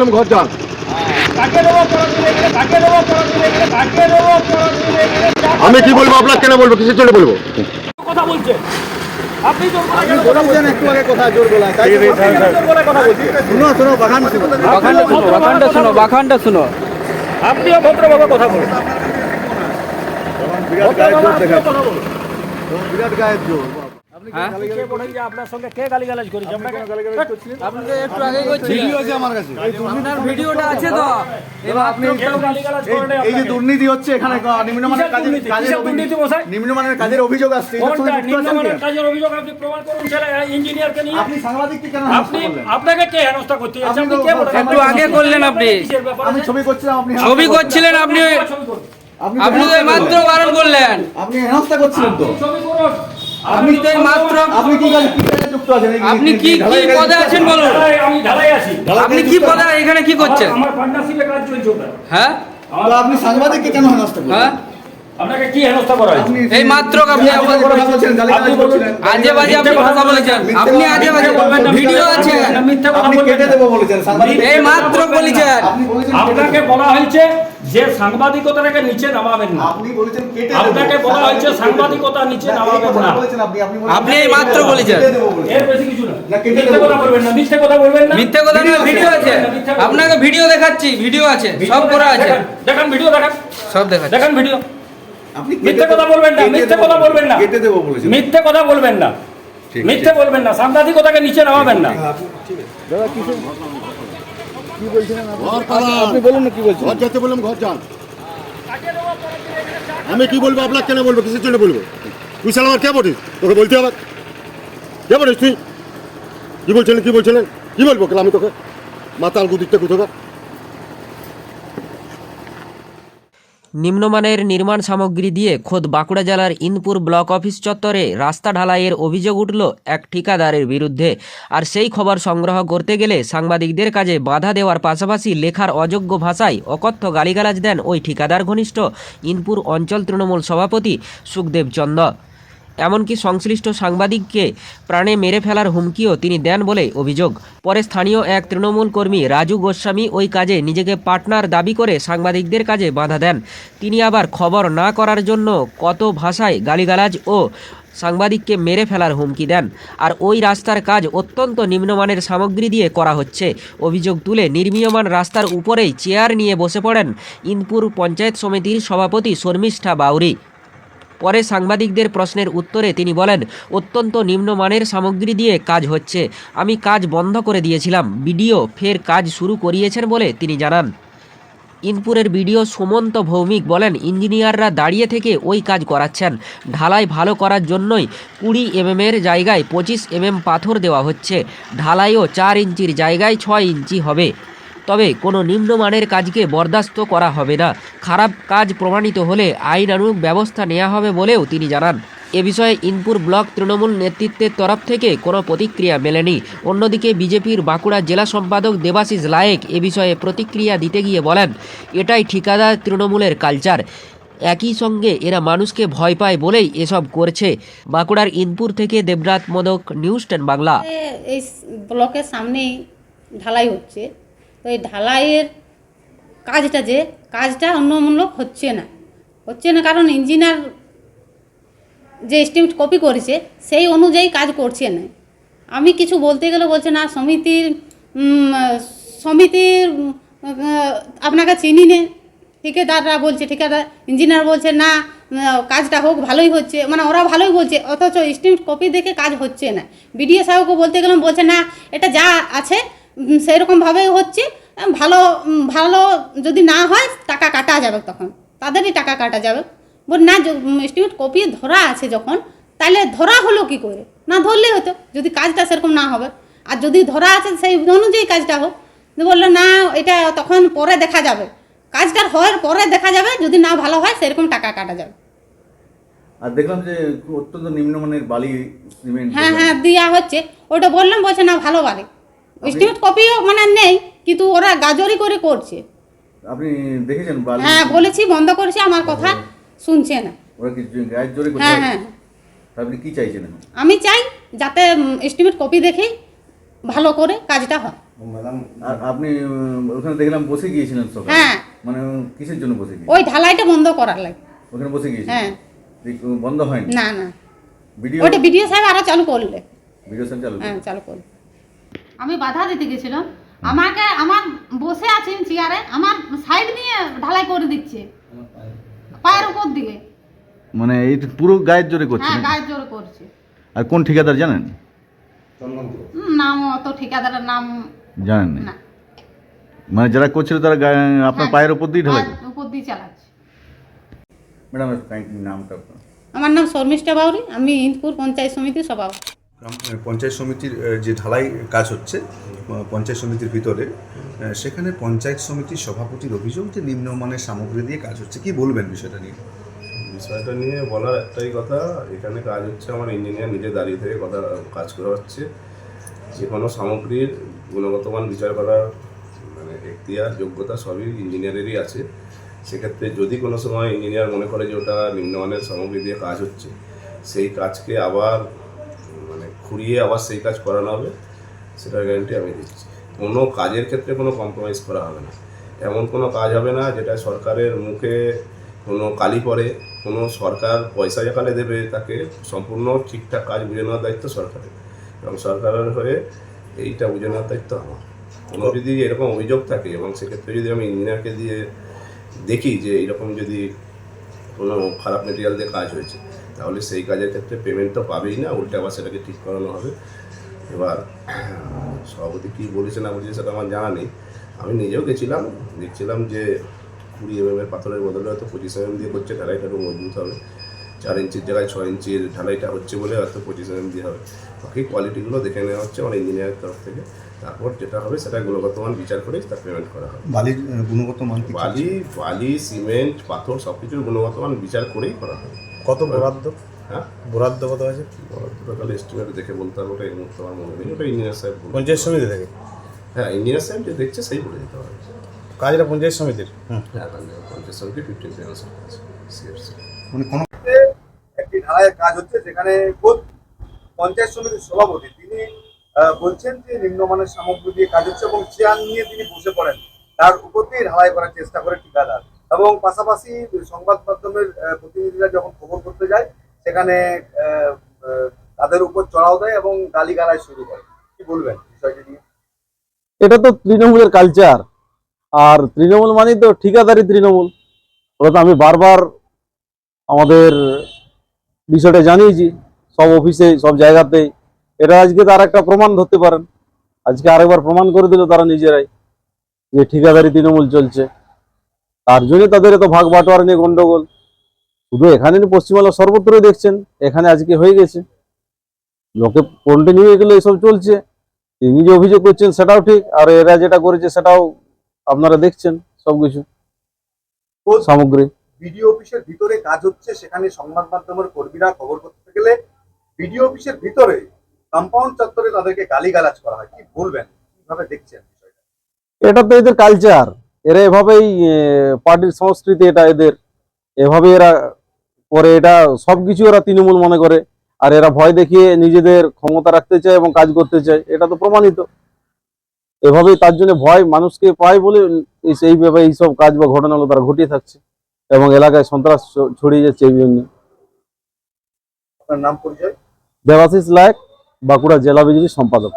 বললাম ঘর যান। যা আমি কি বলব আপনার কেন বলব? কিসের জন্য বলব? কথা বলছে আপনি তো একটু আগে কথা জোর গলায় তাই কথা বলছেন। শুনো শোনো বাগান শুনো বাখানটা শুনো বাখানটা শুনো। বাখানটা শুনো আপনিও ভদ্রভাবে কথা বলুন। বিরাট গায়ের জোর দেখা বিরাট গায়ের জোর। কে বলেন যে আপনার সঙ্গে কে গালিগালাজ করেছে? আপনাকে আপনি তো একটু আগে করছিলেন ভিডিও আছে আমার কাছে। আপনার ভিডিওটা আছে তো? এবার আপনি কেউ গালিগালাজ করে নাই এই যে দুর্নীতি হচ্ছে এখানে নিম্নমানের কাজের? অভিযোগ নিম্নমানের কাজের অভিযোগ আসছে আপনাকে কে হেনস্থা করতে যাচ্ছে? আপনি আপনি তো কে বলেন? একটু আগে করলেন আপনি। ছবি করছিলাম আপনি ছবি করছিলেন। আপনি আপনি তো মাত্র বারণ করলেন। আপনি হেনস্থা করছিলেন তো? ছবি করুন। আপনি তো মাত্র আপনি কি কাজ যুক্ত আছেন? আপনি কি কি পদে আছেন বলুন? আমি ঢালাই আছি। আপনি কি পদে এখানে কি করছেন? আমার- পার্টনারশিপে কাজ চলছে হ্যাঁ? তো আপনি সাংবাদিককে কেন হেনস্থা করলেন? হ্যাঁ? আপনাকে কি হেনস্থা করা হয়েছে? এই মাত্র আপনি আজে বাজে আপনি কথা বলেছেন। আপনি আজে বাজে বলবেন ভিডিও আছে। মিথ্যা কথা বলেছেন। এই মাত্র বলেছেন। আপনাকে বলা হয়েছে যে সাংবাদিকতাটাকে নিচে নামাবেন না। আপনি বলেছেন কেটে আপনাকে বলা হয়েছে সাংবাদিকতা নিচে নামাবেন না। আপনি আপনি বলেছেন আপনি এই মাত্র বলেছেন। এর বেশি কিছু না। না, কেটে মিথ্যে কথা বলবেন না মিথ্যে কথা বলবেন না। মিথ্যে কথা না ভিডিও আছে। আপনাকে ভিডিও দেখাচ্ছি ভিডিও আছে সব করা আছে। দেখান, দেখান ভিডিও দেখান। সব দেখাচ্ছি। দেখান ভিডিও। আপনি মিথ্যে কথা বলবেন না মিথ্যে কথা বলবেন না। কেটে দেবো বলেছেন। মিথ্যে কথা বলবেন না। ঠিক, মিথ্যে বলবেন না সাংবাদিকতাকে নিচে নামাবেন না। আপনি? বলুন না কি বলছেন ঘর যেতে বললাম ঘর যান। আমি কি বলব আপনার কেন বলব? কিসের জন্য বলব? তুই সাল আমার কে বলিস? তোকে বলতে হবে। কে বলিস তুই? কি বলছিলেন কি বলছিলেন? কি বলব? আমি তোকে? মাতাল গুদিকটা কোথাকার? নিম্নমানের নির্মাণ সামগ্রী দিয়ে খোদ বাঁকুড়া জেলার ইনপুর ব্লক অফিস চত্বরে রাস্তা ঢালাইয়ের অভিযোগ উঠল এক ঠিকাদারের বিরুদ্ধে। আর সেই খবর সংগ্রহ করতে গেলে সাংবাদিকদের কাজে বাধা দেওয়ার পাশাপাশি লেখার অযোগ্য ভাষায় অকথ্য গালিগালাজ দেন ওই ঠিকাদার ঘনিষ্ঠ ইনপুর অঞ্চল তৃণমূল সভাপতি সুখদেব চন্দ এমনকি সংশ্লিষ্ট সাংবাদিককে প্রাণে মেরে ফেলার হুমকিও তিনি দেন বলে অভিযোগ। পরে স্থানীয় এক তৃণমূল কর্মী রাজু গোস্বামী ওই কাজে নিজেকে পার্টনার দাবি করে সাংবাদিকদের কাজে বাধা দেন। তিনি আবার খবর না করার জন্য কত ভাষায় গালিগালাজ ও সাংবাদিককে মেরে ফেলার হুমকি দেন। আর ওই রাস্তার কাজ অত্যন্ত নিম্নমানের সামগ্রী দিয়ে করা হচ্ছে। অভিযোগ তুলে নির্মীয়মান রাস্তার উপরেই চেয়ার নিয়ে বসে পড়েন ইনপুর পঞ্চায়েত সমিতির সভাপতি শর্মিষ্ঠা বাউরি। পরে সাংবাদিকদের প্রশ্নের উত্তরে তিনি বলেন, অত্যন্ত নিম্নমানের সামগ্রী দিয়ে কাজ হচ্ছে। আমি কাজ বন্ধ করে দিয়েছিলাম। বিডিও ফের কাজ শুরু করিয়েছেন বলে তিনি জানান। ইনপুরের বিডিও সুমন্ত ভৌমিক বলেন, ইঞ্জিনিয়াররা দাঁড়িয়ে থেকে ওই কাজ করাচ্ছেন। ঢালাই ভালো করার জন্যই কুড়ি এমএমের জায়গায় পঁচিশ এমএম পাথর দেওয়া হচ্ছে। ঢালাইও চার ইঞ্চির জায়গায় ছয় ইঞ্চি হবে। তবে কোনো নিম্নমানের কাজকে বরদাস্ত করা হবে না। খারাপ কাজ প্রমাণিত হলে আইনানুগ ব্যবস্থা নেওয়া হবে বলেও তিনি জানান। এ বিষয়ে ইনপুর ব্লক তৃণমূল নেতৃত্বের তরফ থেকে কোনো প্রতিক্রিয়া মেলেনি। অন্যদিকে বিজেপির বাঁকুড়া জেলা সম্পাদক দেবাশিস লায়েক এ বিষয়ে প্রতিক্রিয়া দিতে গিয়ে বলেন, এটাই ঠিকাদার তৃণমূলের কালচার। একই সঙ্গে এরা মানুষকে ভয় পায় বলেই এসব করছে। বাঁকুড়ার ইনপুর থেকে দেবরাত মোদক, নিউজ টেন বাংলা। এই ব্লকের সামনেই ঢালাই হচ্ছে। তো এই ঢালাইয়ের কাজটা যে, কাজটা অন্যমূলক হচ্ছে না। হচ্ছে না কারণ ইঞ্জিনিয়ার যে এস্টিমেট কপি করেছে, সেই অনুযায়ী কাজ করছে না। আমি কিছু বলতে গেলে বলছে, না, সমিতির সমিতির আপনাকে চিনি নে। ঠিকাদাররা বলছে, ঠিকাদার, ইঞ্জিনিয়ার বলছে, না, কাজটা হোক, ভালোই হচ্ছে। মানে ওরা ভালোই বলছে, অথচ এস্টিমেট কপি দেখে কাজ হচ্ছে না। বিডিও সাহেবকে বলতে গেলাম, বলছে, না, এটা যা আছে উম, সেরকমভাবেই হচ্ছে। ভালো ভালো যদি না হয় টাকা কাটা যাবে তখন। তাদেরই টাকা কাটা যাবে। বল না এস্টিমেট কপি ধরা আছে যখন তাহলে ধরা হলো কি করে? না ধরলেই হতো যদি কাজটা সেরকম না হবে। আর যদি ধরা আছে সেই অনুযায়ী কাজটা হোক। বলল না এটা তখন পরে দেখা যাবে। কাজটার হওয়ার পরে দেখা যাবে যদি না ভালো হয় সেরকম টাকা কাটা যাবে। আর দেখলাম যে অত্যন্ত নিম্নমানের বালি সিমেন্ট হ্যাঁ হ্যাঁ দেওয়া হচ্ছে। ওটা বললাম বলছে না ভালো বাড়ে এস্টিমেট কপিও মানে নেই কিন্তু ওরা গাজরি করে করছে। আপনি দেখেছেন হ্যাঁ বলেছি বন্ধ করেছি আমার কথা শুনছে না। ওরা কি গায়ের জোরে করছে? হ্যাঁ। হ্যাঁ আপনি কি চাইছেন আমি চাই যাতে এস্টিমেট কপি দেখেই ভালো করে কাজটা হয়। আর আপনি ওখানে দেখলাম বসে গিয়েছিলেন সকালে। হ্যাঁ। মানে কিসের জন্য বসে গিয়েছিলেন? ওই ঢালাইটা বন্ধ করার লাগে। ওখানে বসে গিয়েছিলেন? হ্যাঁ। বন্ধ হয়নি? না না। ভিডিও ওটা বিডিও সাহেব আরও চালু করলে। ভিডিও সব চালু হ্যাঁ চালু করলে। আমি বাধা দিতে গেছিলাম। আমাকে আমার বসে আছেন চেয়ারে আমার সাইড দিয়ে ঢালাই করে দিচ্ছে। পায়ের উপর দিকে। মানে এই পুরো গায়ের জোরে করছে হ্যাঁ গায়ের জোরে করছে। আর কোন ঠিকাদার জানেন? নাম অত ঠিকাদারের নাম জানেন না। মানে যারা করছিল তারা আপনার হ্যাঁ, পায়ের উপর দিয়ে ঢালাই উপর দিয়ে চালাচ্ছে। ম্যাডাম নামটা আপনার আমার নাম শর্মিষ্ঠা বাউরি আমি ইন্দপুর পঞ্চায়েত সমিতির সভাপতি। পঞ্চায়েত সমিতির যে ঢালাই কাজ হচ্ছে পঞ্চায়েত সমিতির ভিতরে সেখানে পঞ্চায়েত সমিতির সভাপতির অভিযোগ যে নিম্নমানের সামগ্রী দিয়ে কাজ হচ্ছে। কি বলবেন বিষয়টা নিয়ে? বিষয়টা নিয়ে বলার একটাই কথা, এখানে কাজ হচ্ছে, আমার ইঞ্জিনিয়ার নিজে দাঁড়িয়ে থেকে কথা, কাজ করা হচ্ছে যে কোনো সামগ্রীর গুণগত মান বিচার করার মানে এখতিয়ার, যোগ্যতা সবই ইঞ্জিনিয়ারেরই আছে। সেক্ষেত্রে যদি কোনো সময় ইঞ্জিনিয়ার মনে করে যে ওটা নিম্নমানের সামগ্রী দিয়ে কাজ হচ্ছে, সেই কাজকে আবার খুঁড়িয়ে আবার সেই কাজ করানো হবে সেটার গ্যারান্টি আমি দিচ্ছি। কোনো কাজের ক্ষেত্রে কোনো কম্প্রোমাইজ করা হবে না। এমন কোনো কাজ হবে না যেটা সরকারের মুখে কোনো কালি পড়ে কোনো সরকার পয়সা যেখানে দেবে তাকে সম্পূর্ণ ঠিকঠাক কাজ বুঝে নেওয়ার দায়িত্ব সরকারের। এবং সরকারের হয়ে এইটা বুঝে নেওয়ার দায়িত্ব আমার। কোনো যদি এরকম অভিযোগ থাকে এবং সেক্ষেত্রে যদি আমি ইঞ্জিনিয়ারকে দিয়ে দেখি যে এরকম যদি কোনো খারাপ মেটেরিয়াল দিয়ে কাজ হয়েছে তাহলে সেই কাজের ক্ষেত্রে পেমেন্ট তো পাবেই না উল্টে আবার সেটাকে ঠিক করানো হবে। এবার সভাপতি কী বলেছে না বলেছে সেটা আমার জানা নেই। আমি নিজেও গেছিলাম দেখছিলাম যে কুড়ি এম এর পাথরের বদলে হয়তো পঁচিশ এম দিয়ে করছে ঢালাইটা একটু মজবুত হবে। চার ইঞ্চির জায়গায় ছয় ইঞ্চির ঢালাইটা হচ্ছে বলে হয়তো পঁচিশ এম দিয়ে হবে। বাকি কোয়ালিটিগুলো দেখে নেওয়া হচ্ছে আমার ইঞ্জিনিয়ারের তরফ থেকে। তারপর যেটা হবে সেটা গুণগত মান বিচার করে তার পেমেন্ট করা হবে। বালির গুণগত মান বালি বালি সিমেন্ট পাথর সব কিছুর গুণগত মান বিচার করেই করা হবে। কত বরাদ্দ? হ্যাঁ? বরাদ্দ কত আছে? টোটাল এস্টিমেট দেখে বলতে হবে ওটা এই মুহূর্তে আমার মনে নেই ওটা ইঞ্জিনিয়ার সাহেব পঞ্চায়েত সমিতি থেকে? হ্যাঁ ইঞ্জিনিয়ার সাহেব যে দেখছে সেই বলে দিতে হবে। কাজটা পঞ্চায়েত সমিতির? হ্যাঁ পঞ্চাশ সমিতি ফিফটিন সিএফসি মানে কোনো একটি ঢালাইয়ের কাজ হচ্ছে যেখানে খোদ পঞ্চায়েত সমিতির সভাপতি তিনি বলছেন যে নিম্নমানের সামগ্রী দিয়ে কাজ হচ্ছে এবং চেয়ার নিয়ে তিনি বসে পড়েন। তার উপর দিয়ে ঢালাই করার চেষ্টা করে ঠিকাদার। এবং পাশাপাশি সংবাদ মাধ্যমের প্রতিনিধিরা যখন সেখানে তাদের উপর চড়াও দেয় এবং গালিগালায় শুরু করে। কি বলবেন বিষয়টি নিয়ে? এটা তো তৃণমূলের কালচার আর তৃণমূল মানেই তো ঠিকাদারি তৃণমূল। ওটা তো আমি বারবার আমাদের বিষয়টা জানিয়েছি, সব অফিসে সব জায়গাতেই এটা আজকে তার একটা প্রমাণ ধরতে পারেন। আজকে আরেকবার প্রমাণ করে দিল তারা নিজেরাই যে ঠিকাদারি তৃণমূল চলছে। তার জন্য তাদের এত ভাগ বাটোয়ারা নিয়ে গন্ডগোল। শুধু এখানে পশ্চিমবাংলা সর্বত্রই দেখছেন এখানে আজকে হয়ে গেছে। লোকে কন্টিনিউ এগুলো এসব চলছে। তিনি যে অভিযোগ করছেন সেটাও ঠিক আর এরা যেটা করেছে সেটাও আপনারা দেখছেন সবকিছু। সামগ্রী। বিডিও অফিসের ভিতরে কাজ হচ্ছে সেখানে সংবাদ মাধ্যমের কর্মীরা খবর করতে গেলে বিডিও অফিসের ভিতরে কম্পাউন্ড চত্বরে তাদেরকে গালিগালাজ করা হয়। কি বলবেন? কীভাবে দেখছেন এটা তো এদের কালচার এরা এভাবেই পার্টির সংস্কৃতি এটা এদের। এভাবে এরা করে এটা সবকিছু ওরা তৃণমূল মনে করে। আর এরা ভয় দেখিয়ে নিজেদের ক্ষমতা রাখতে চায় এবং কাজ করতে চায় এটা তো প্রমাণিত। এভাবেই তার জন্য ভয় মানুষকে পায় বলে এই সেইভাবে এইসব কাজ বা ঘটনাগুলো তারা ঘটিয়ে থাকছে এবং এলাকায় সন্ত্রাস ছড়িয়ে যাচ্ছে এই জন্য। নাম পরিচয়? দেবাশিস লায়ক বাঁকুড়া জেলা বিজেপি সম্পাদক।